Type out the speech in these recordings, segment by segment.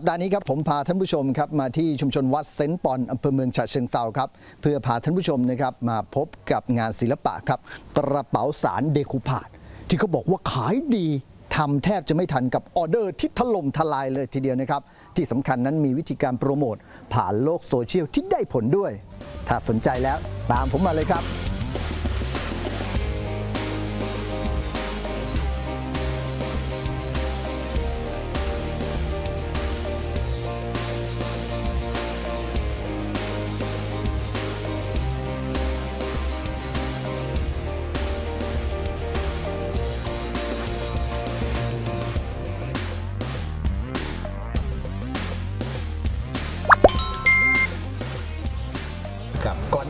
สัปดาห์นี้ครับผมพาท่านผู้ชมครับมาที่ชุมชนวัดเซนต์ปอนอำเภอเมืองฉะเชิงเซาครับ เพื่อพาท่านผู้ชมนะครับมาพบกับงานศิลปะครับ กระเป๋าสารเดคูพาดที่เขาบอกว่าขายดีทำแทบจะไม่ทันกับออเดอร์ที่ถล่มทลายเลยทีเดียวนะครับ ที่สำคัญนั้นมีวิธีการโปรโมทผ่านโลกโซเชียลที่ได้ผลด้วย ถ้าสนใจแล้วตามผมมาเลยครับ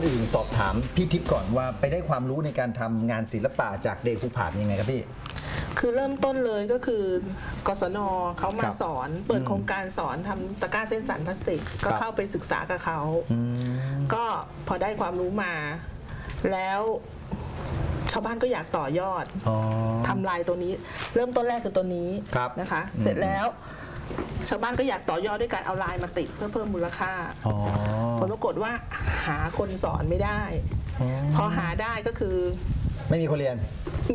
อนอื่นสอบถามพี่ทิพย์ก่อนว่าไปได้ความรู้ในการทำงานศิลปะจากเดคูผาดยังไงครับพี่ คือเริ่มต้นเลยก็คือกศนเขาคมารับสอน เปิดโครงการสอนทำตะกร้าเส้นสันพลาสติก ก็ครับ เข้าไปศึกษากับเขา อืม ก็พอได้ความรู้มา แล้วชาวบ้านก็อยากต่อยอด อ๋อ ทำลายตัวนี้ เริ่มต้นแรกคือตัวนี้ครับนะคะ อืม เสร็จแล้ว ชาวบ้านก็อยากต่อยอดด้วยการเอาลายมาติดเพื่อเพิ่มมูลค่า อ๋อ ผลปรากฏว่าหาคนสอนไม่ได้ พอหาได้ก็คือ ไม่มีคนเรียน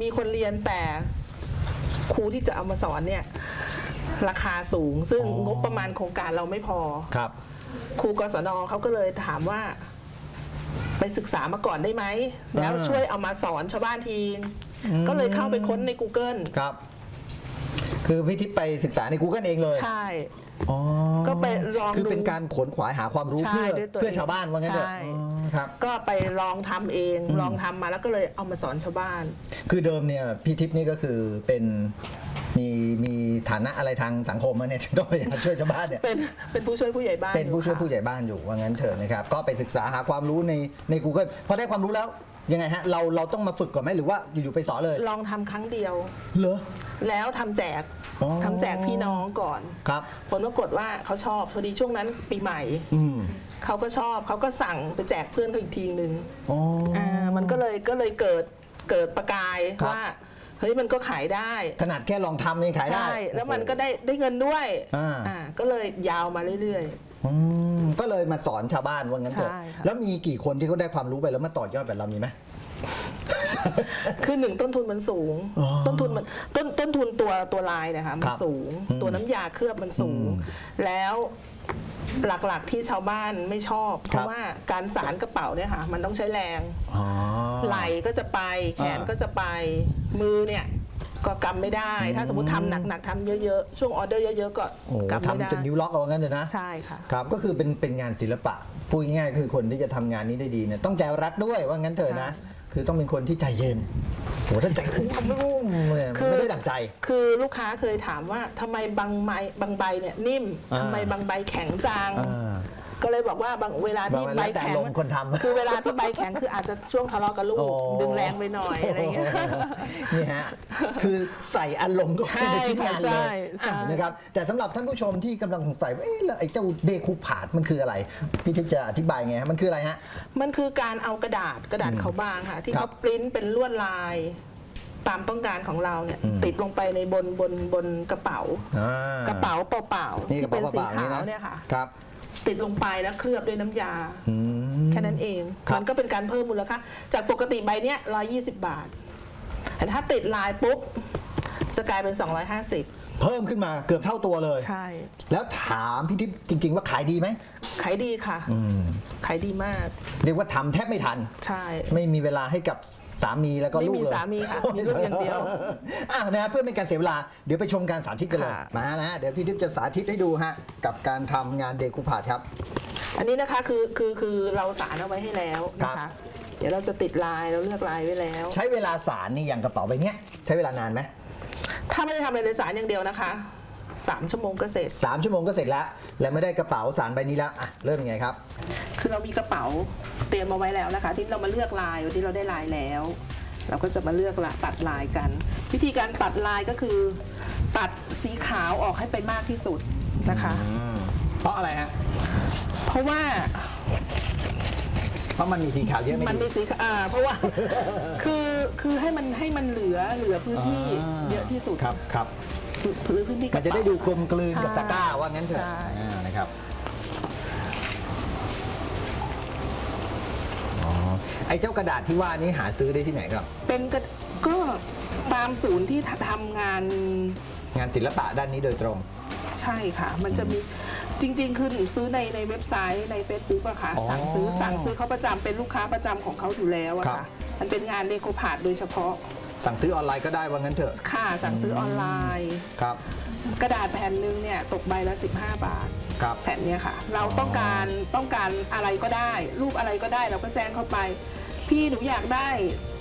มีคนเรียนแต่ครูที่จะเอามาสอนเนี่ย ราคาสูง ซึ่งอ๋องบประมาณโครงการเราไม่พอครับ ครูกศนเขาก็เลยถามว่า ไปศึกษามาก่อนได้ไหม แล้วอ่าช่วยเอามาสอนชาวบ้านที ก็เลยเข้าไปค้นใน Google ครับ คือพี่ทิพย์ไปศึกษาใน Google เองเลย ใช่ อ๋อก็ไปลองคือดูเป็นการขวนขวายหาความรู้ใช่เพื่อด้วยตัวเพื่อเองชาวบ้านว่างั้นเถอะใช่ อ๋อครับ ก็ไปลองทำเองอืมลองทำมาแล้วก็เลยเอามาสอนชาวบ้าน คือเดิมเนี่ยพี่ทิพย์นี่ก็คือเป็นมีมีฐานะอะไรทางสังคมอะเนี่ยถึงต้องไปหาช่วยชาวบ้านเนี่ย เป็นเป็นผู้ช่วยผู้ใหญ่บ้านเป็นผู้ช่วยอผู้ค่ะใหญ่บ้านอยู่ว่างั้นเถอะนะครับ ก็ไปศึกษาหาความรู้ในใน Google พอได้ความรู้แล้ว ยังไงฮะเราเราต้องมาฝึกก่อนไหมหรือว่าอยู่ๆไปสอนเลยลองทำครั้งเดียว เหรอ แล้วทำแจกอ๋อ ทำแจกพี่น้องก่อน ครับ ผลปรากฏว่าเขาชอบพอดีช่วงนั้นปีใหม่ อืมเขาก็ชอบเขาก็สั่งไปแจกเพื่อนเขาอีกทีหนึ่งอ๋อออ่ามันก็เลยก็เลยเกิดเกิดประกายครับ ว่าเฮ้ยมันก็ขายได้ขนาดแค่ลองทำยังขายได้ ใช่แล้วมันก็ได้ได้เงินด้วยอ่า อ่าก็เลยยาวมาเรื่อย อืมก็เลยมาสอนชาวบ้านว่างั้นเถอะใช่ค่ะ แล้วมีกี่คนที่เขาได้ความรู้ไปแล้วมาต่อยอดแบบเรามีไหมๆคือหนึ่งต้นทุนมันสูง อ๋อต้นทุนมันต้นต้นทุนตัวตัวลายนะคะมัคนรับสูง อืมตัวน้ำยาเคลือบมันสูงอืมแล้วหลักๆที่ชาวบ้านไม่ชอบ เพครัราะบว่าการสารกระเป๋าเนี่ยค่ะ มันต้องใช้แรง อ๋อ ไหล่ก็จะไปแขนอ่า ก็จะไปมือเนี่ย ก็กำไม่ได้ ถ้าสมมติทำหนักๆทำเยอะๆ ช่วงออเดอร์เยอะๆ ก็โอ้กำไม่ได้ทำจนนิ้วล็อกเอาว่างั้นเลยนะใช่ค่ะ ครับก็คือเป็นเป็นงานศิลปะพูดง่ายๆคือคนที่จะทำงานนี้ได้ดีเนี่ยต้องใจรักด้วยว่างั้นเถอะนะใช่คือต้องเป็นคนที่ใจเย็นโหถ้าใจอุ้มอุ้มเนี่ยคือไม่ได้ดั่งใจ คือลูกค้าเคยถามว่าทำไมบางไม้บางใบเนี่ยนิ่มอ่า ทำไมบางใบแข็งจัง อ่า ก็เลยบอกว่าบางเวลาที่บางเวลาใบแต่แข็งอารมณ์คนทำคือเวลาที่ใบแข็งคืออาจจะช่วงทะเลาะกับลูกโอ้ดึงแรงไปหน่อยอะไรเงี้ยนี่ฮะคือใส่อารมณ์ก็ใช่ในชิ้นงานเลใช่ยใช่อะนะครับแต่สำหรับท่านผู้ชมที่กำลังสงสัยว่าเอ๊ะแล้วไอ้เจ้าเดคูผาดมันคืออะไรพี่ทิพย์จะอธิบายไงฮะมันคืออะไรฮะมันคือการเอากระดาษกระดาษเขาบางค่ะ ที่ครัเขาบปริ้นเป็นลวดลายตามต้องการของเราเนี่ยอืมติดลงไปในบนบนบนกระเป๋าอ่ากระเป๋าเปล่าๆนี่กที่ระเป็เป๋านเปสีล่าๆขานี่วนะเนี่ยค่ะครับ ติดลงไปแล้วเคลือบด้วยน้ำยา อืม แค่นั้นเอง ครับ มันก็เป็นการเพิ่มมูลค่าจากปกติใบเนี้ย120 บาท แต่ถ้าติดลายปุ๊บ จะกลายเป็น 250 เพิ่มขึ้นมาเกือบเท่าตัวเลย ใช่แล้วถามพี่ทิพย์จริง ๆ ว่าขายดีไหมขายดีค่ะอืมขายดีมาก เรียกว่าทำแทบไม่ทัน ใช่ ไม่มีเวลาให้กับ สามีแล้วก็ไม่ลูกมีเลยสามีค่ะมีลูกอย่างเดียวอะนะฮะเพื่อเป็นการเสียเวลา เดี๋ยวไปชมการสาธิตกันเลยค่ะ มานะฮะเดี๋ยวพี่ทิพย์จะสาธิตให้ดูฮะกับการทำงานเดคูพาดครับ อันนี้นะคะคือคือคือเราสารเอาไว้ให้แล้วนะครัคะ บ เดี๋ยวเราจะติดลายเราเลือกลายไว้แล้ว ใช้เวลาสารนี่อย่างกระเป๋าใบเนี้ยใช้เวลานานไหมถ้าไม่ได้ทำอะไรเลยสารอย่างเดียวนะคะ สามชั่วโมงก็เสร็จสามชั่วโมงก็เสร็จแล้ว และไม่ได้กระเป๋าสารใบนี้แล้วอะเริ่มยังไงครับ คือเรามีกระเป๋าเตรียมมาไว้แล้วนะคะ ที่เรามาเลือกลายวันที่เราได้ลายแล้ว เราก็จะมาเลือกละตัดลายกัน วิธีการตัดลายก็คือ ตัดสีขาวออกให้ไปมากที่สุดนะคะ เพราะอะไรฮะเพราะว่าเพราะมันมีสีขาวเยอะไม่มันดีมีสีขาวอ่าเพราะว่า คือคือให้มันให้มันเหลือเหลือพื้นที่อ่าเยอะที่สุดครับครับ หรือพื้นที่กมัระนจะเป๋าได้ดูกลมกลืนกับใช่ตะกร้าว่างั้นเถอะใช่ อ่านะครับอ๋อไอ้เจ้ากระดาษที่ว่านี้หาซื้อได้ที่ไหนครับ เป็นกระก็ตามศูนย์ที่ทำงานงานศิลปะด้านนี้โดยตรง ใช่ค่ะ มันจะมีจริง ๆ คือหนูซื้อในในเว็บไซต์ใน Facebook อะค่ะ อ๋อสั่งซื้อสั่งซื้อเขาประจำเป็นลูกค้าประจำของเขาอยู่แล้วอะครัค่ะ บ มันเป็นงานเดโคพาร์ดโดยเฉพาะ สั่งซื้อออนไลน์ก็ได้ว่างั้นเถอะค่ะสั่งซื้อออนไลน์ ครับกระดาษแผ่นหนึ่งเนี่ยตกใบละ 15 บาท ครับแผ่นเนี้ยค่ะ เราต้องการต้องการอะไรก็ได้ รูปอะไรก็ได้เราก็แจ้งเข้าไป พี่หนูอยากได้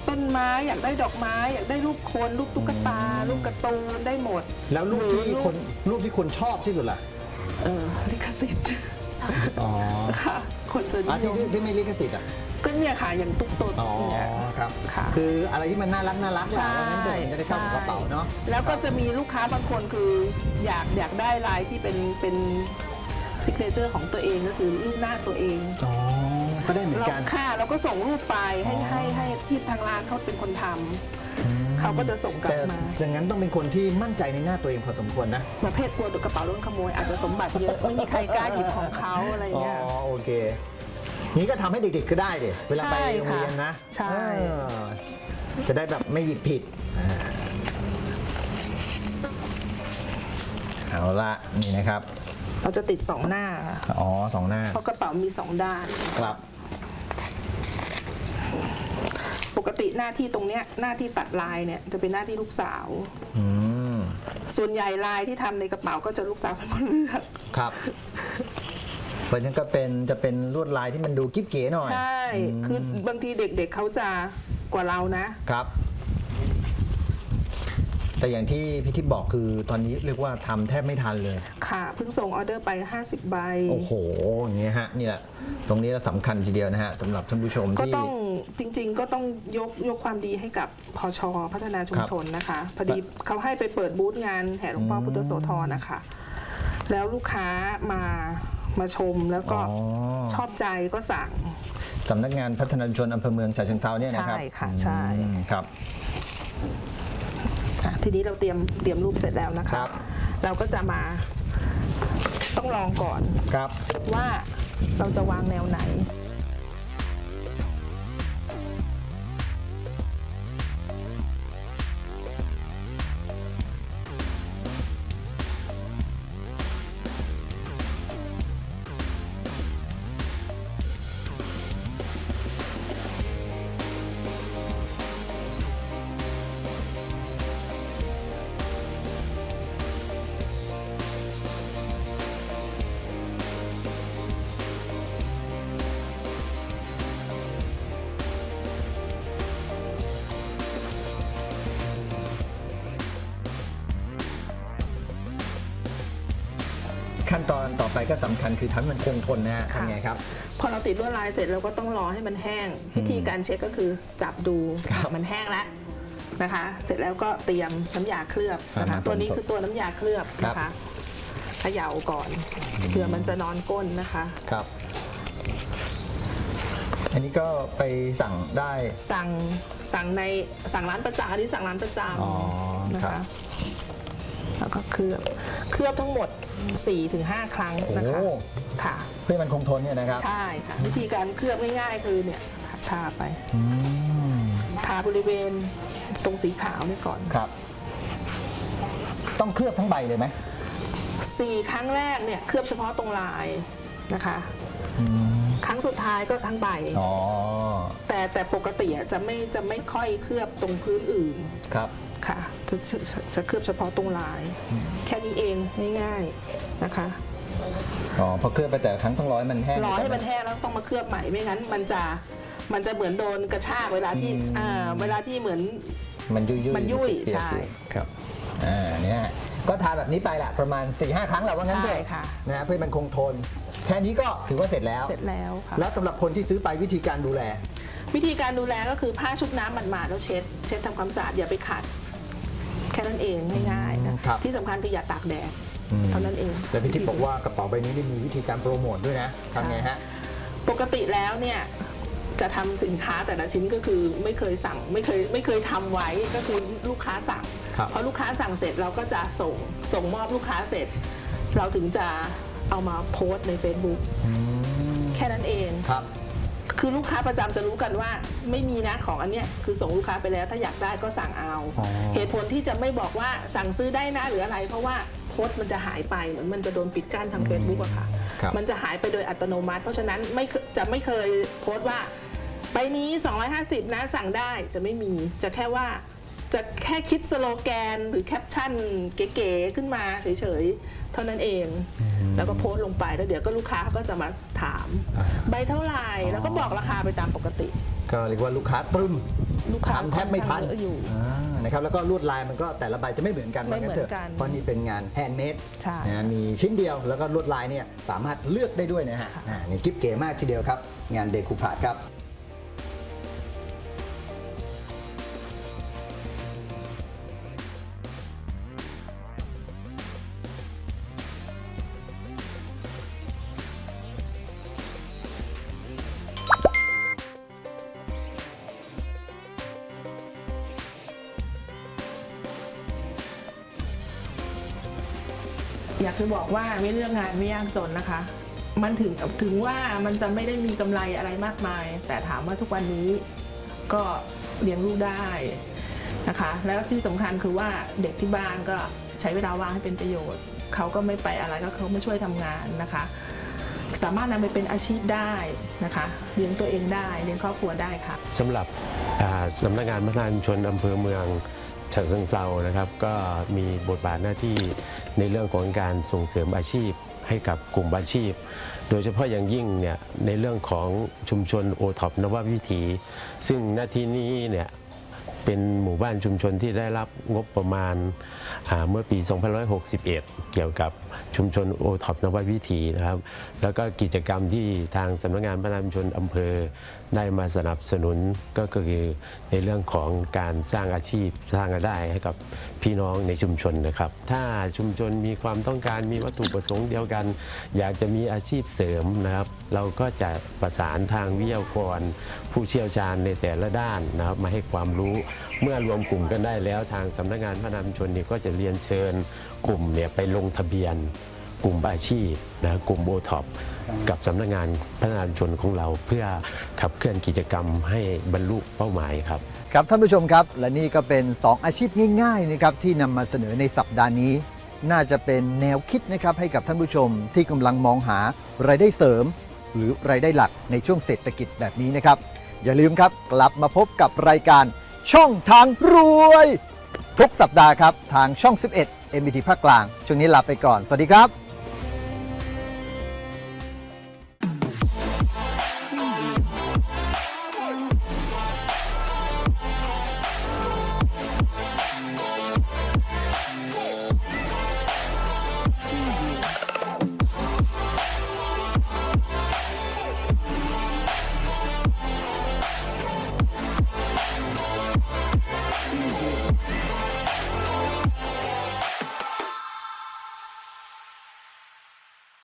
ต้นไม้อยากได้ดอกไม้ อยากได้รูปคนรูปตุ๊กตา รูปการ์ตูนได้หมด แล้วรูปที่หรือคนรูปที่คนชอบที่สุดล่ะเออลิขสิทธิ์อ๋อค่ะคนจะอะนิยที่มที่ที่ไม่ลิขสิทธิ์อะ ก็เนี่ยค่ะอย่างตุ๊กตนอ๋อเนี่ย ครับค่ะ คืออะไรที่มันน่ารักน่ารักว่าใช่ว่างั้นเถอะมันจะได้เข้ากับกระเป๋าเนาะ แล้วก็จะมีลูกค้าบางคนคืออยากอยากได้ลายที่เป็นเป็นซิกเนเจอร์ของตัวเองก็คือรูปหน้าตัวเองอ๋อ ก็ได้เหมือนเรากัน ค่ะเราก็ส่งรูปไปให้อ๋อ ให้ให้ที่ทางร้านเขาเป็นคนทำเขาก็จะส่งกลัแต่บมา อย่างนั้นต้องเป็นคนที่มั่นใจในหน้าตัวเองพอสมควรนะ ประเภทกลัวกระเป๋าโดนขโมยอาจจะสมบัติเยอะไม่มีใครกล้าหยิบของเขาอะไรอ๋อเงี้ย โอเค นี้ก็ทำให้เด็กๆก็ได้ดิเวลาไปใช่โรงค่ะเรียนนะใช่ เออจะได้แบบไม่หยิบผิดอ่าเอาละนี่นะครับ เราจะติดสองหน้าค่ะอ๋อสองหน้าเพราะกระเป๋ามีสองด้าน ครับ ปกติหน้าที่ตรงเนี้ยหน้าที่ตัดลายเนี่ยจะเป็นหน้าที่ลูกสาว อืมส่วนใหญ่ลายที่ทำในกระเป๋าก็จะลูกสาวเป็นคนเลือก ครับ เพราะฉะนั้นก็เป็นจะเป็นลวดลายที่มันดูกิ๊บเก๋หน่อย ใช่ คือบางทีเด็กๆเขาจะกว่าเรานะ ครับ แต่อย่างที่พี่ทิพย์บอกคือตอนนี้เรียกว่าทำแทบไม่ทันเลย ค่ะเพิ่งส่งออเดอร์ไป 50ใบ โอ้โหอย่างเงี้ยฮะนี่แหละตรงนี้สำคัญทีเดียวนะฮะสำหรับท่านผู้ชมก็ที่ต้องจริง ๆ ก็ต้องยกยกความดีให้กับพอชพัฒนาชุมชนนะคะ พอดีเขาให้ไปเปิดบูธงานแห่หลวงพ่อพุทธโสธรนะคะ แล้วลูกค้ามา มาชมแล้วก็อ๋อ ชอบใจก็สั่ง สำนักงานพัฒนาชุมชนอำเภอเมืองฉะเชิงเทราเนี่ยนะครับใช่ค่ะใช่ อืมครับค่ะทีนี้เราเตรียมเตรียมรูปเสร็จแล้วนะคคะรับเราก็จะมาต้องลองก่อนครับ ว่าเราจะวางแนวไหนขั้น ไปก็สำคัญคือทำให้มันคงทนนะฮะค่ะ ทำไงครับ พอเราติดลวดลายเสร็จเราก็ต้องรอให้มันแห้ง วิธีการเช็คก็คือจับดูครับมันแห้งแล้วนะคะ เสร็จแล้วก็เตรียมน้ำยาเคลือบนะอ่าคะมาตัวนี้คือตัวน้ำยาเคลือบนะครัคะบ เขย่าก่อนเผื่อมันจะนอนก้นนะคะ ครับ อันนี้ก็ไปสั่งได้ สั่งสั่งในสั่งร้านประจำอันนี้สั่งร้านประจอ๋อำนะครัคะ บ แล้วก็เคลือบเคลือบทั้งหมด 4-5 ครั้งนะคะโอ้ ค่ะ เพื่อให้มันคงทนเนี่ยนะครับ ใช่ค่ะ วิธีการเคลือบง่ายๆ คือเนี่ยทาไปอืมทาบริเวณตรงสีขาวนี่ก่อน ครับ ต้องเคลือบทั้งใบเลยไหมสี่ครั้งแรกเนี่ยเคลือบเฉพาะตรงลายนะคะ ครั้งสุดท้ายก็ทั้งใบ อ๋อ แต่แต่ปกติอะจะไม่จะไม่ค่อยเคลือบตรงพื้นอื่นครับ ค่ะจะจะจะจะเคลือบเฉพาะตรงลาย แค่นี้เองง่ายๆนะคะ อ๋อพอเคลือบไปแต่ละครั้งต้องรอให้มันแห้ง รอให้มันแห้งแล้วต้องมาเคลือบใหม่ไม่งั้น มันจะมันจะเหมือนโดนกระชากเวลาที่อ่าเวลาที่เหมือน มันยุ่ยๆมันยุ่ยเปีกๆใช่ ครับ อ่าเนี่ยก็ทาแบบนี้ไปแหละประมาณ4ีหครั้งแหละว่างั้นเถใช่อะค่ะ นะฮะเพื่อให้มันคงทน แค่นี้ก็ถือว่าเสร็จแล้ว เสร็จแล้วค่ะ แล้วสำหรับคนที่ซื้อไปวิธีการดูแล วิธีการดูแลก็คือผ้าชุบน้ำหมาดๆแล้วเช็ด เช็ดทำความสะอาดอย่าไปขัด แค่นั้นเองง่ายๆนะครับ ที่สำคัญคืออย่าตากแดดเท่านั้นเอง แล้วพี่ทิพย์บอกว่ากระเป๋าใบนี้นี่มีวิธีการโปรโมทด้วยนะทำไงฮะ ปกติแล้วเนี่ยจะทำสินค้าแต่ละชิ้นก็คือไม่เคยสั่งไม่เคยไม่เคยทำไว้ก็คือลูกค้าสั่งครับ พอลูกค้าสั่งเสร็จเราก็จะส่งส่งมอบลูกค้าเสร็จ เราถึงจะ เอามาโพสต์ใน Facebook แค่นั้นเอง ครับ คือลูกค้าประจำจะรู้กันว่า ไม่มีนะของอันเนี้ยคือส่งลูกค้าไปแล้วถ้าอยากได้ก็สั่งเอา อ๋อ เหตุผลที่จะไม่บอกว่าสั่งซื้อได้นะหรืออะไร เพราะว่าโพสต์มันจะหายไปเหมือนมันจะโดนปิดกั้นทาง Facebook อะค่ะ ครับ มันจะหายไปโดยอัตโนมัติ เพราะฉะนั้นไม่เคจะไม่เคยโพสต์ว่าใบนี้ 250 นะสั่งได้จะไม่มีจะแค่ว่า จะแค่คิดสโลแกนหรือแคปชั่นเก๋ๆขึ้นมาเฉยๆ เท่านั้นเอง แล้วก็โพสต์ลงไปแล้วเดี๋ยวก็ลูกค้าเขาก็จะมาถาม ใบเท่าไหร่แล้วก็บอกราคาไปตามปกติ ก็เรียกว่าลูกค้าตรึมลูกค้าทำแทบไม่ทันค่อข้างเยอะอยู่อ่านะครับแล้วก็ลวดลายมันก็แต่ละใบจะไม่เหมือนกันไม่เหมือนว่าถะกันเพราะนี่เป็นงานแฮนด์เมดใช่นะมีชิ้นเดียวแล้วก็ลวดลายเนี่ยสามารถเลือกได้ด้วยนะฮะอ่านี่กิ๊บเก๋มากทีเดียวครับ งานเดคูพาดครับ อยากจะบอกว่าไม่เลือกงานไม่ยากจนนะคะ มันถึงถึงว่ามันจะไม่ได้มีกำไรอะไรมากมาย แต่ถามว่าทุกวันนี้ก็เลี้ยงลูกได้นะคะ แล้วที่สำคัญคือว่าเด็กที่บ้านก็ใช้เวลาว่างให้เป็นประโยชน์ เขาก็ไม่ไปอะไรก็เขามาช่วยทำงานนะคะ สามารถนำไปเป็นอาชีพได้นะคะเลี้ยงตัวเองได้เลี้ยงครอบครัวได้ค่ะสำหรับอ่าสำนักงานพัฒนาชุมชนอำเภอเมือง ฉะเชิงเซานะครับก็มีบทบาทหน้าที่ในเรื่องของการส่งเสริมอาชีพให้กับกลุ่มอาชีพ โดยเฉพาะอย่างยิ่งเนี่ยในเรื่องของชุมชนโอท็อปนววิถี ซึ่งหน้าที่นี้เนี่ย เป็นหมู่บ้านชุมชนที่ได้รับงบประมาณเมื่อปี 2561 เกี่ยวกับชุมชนโอท็อปนวัตวิถีนะครับ แล้วก็กิจกรรมที่ทางสำนักงานพัฒนาชุมชนอำเภอ ได้มาสนับสนุนก็คือในเรื่องของการสร้างอาชีพสร้างรายได้ให้กับพี่น้องในชุมชนนะครับ ถ้าชุมชนมีความต้องการมีวัตถุประสงค์เดียวกัน อยากจะมีอาชีพเสริมนะครับ เราก็จะประสานทางวิทยากรผู้เชี่ยวชาญในแต่ละด้านนะครับมาให้ความรู้เมื่อรวมกลุ่มกันได้แล้วทางสำนักงานพัฒนาชุมชนเนี่ยก็จะเรียนเชิญกลุ่มเนี่ยไปลงทะเบียนกลุ่มอาชีพนะกลุ่มโอท็อปกับสำนักงานพัฒนาชุมชนของเราเพื่อขับเคลื่อนกิจกรรมให้บรรลุเป้าหมายครับ ครับท่านผู้ชมครับ และนี่ก็เป็น 2 อาชีพง่ายๆนะครับที่นำมาเสนอในสัปดาห์นี้ น่าจะเป็นแนวคิดนะครับให้กับท่านผู้ชมที่กำลังมองหารายได้เสริม หรือรายได้หลักในช่วงเศรษฐกิจแบบนี้นะครับ อย่าลืมครับกลับมาพบกับรายการ ช่องทางรวย ทุกสัปดาห์ครับ ทางช่อง 11 MBT ภาคกลาง ช่วงนี้ลาไปก่อน สวัสดีครับ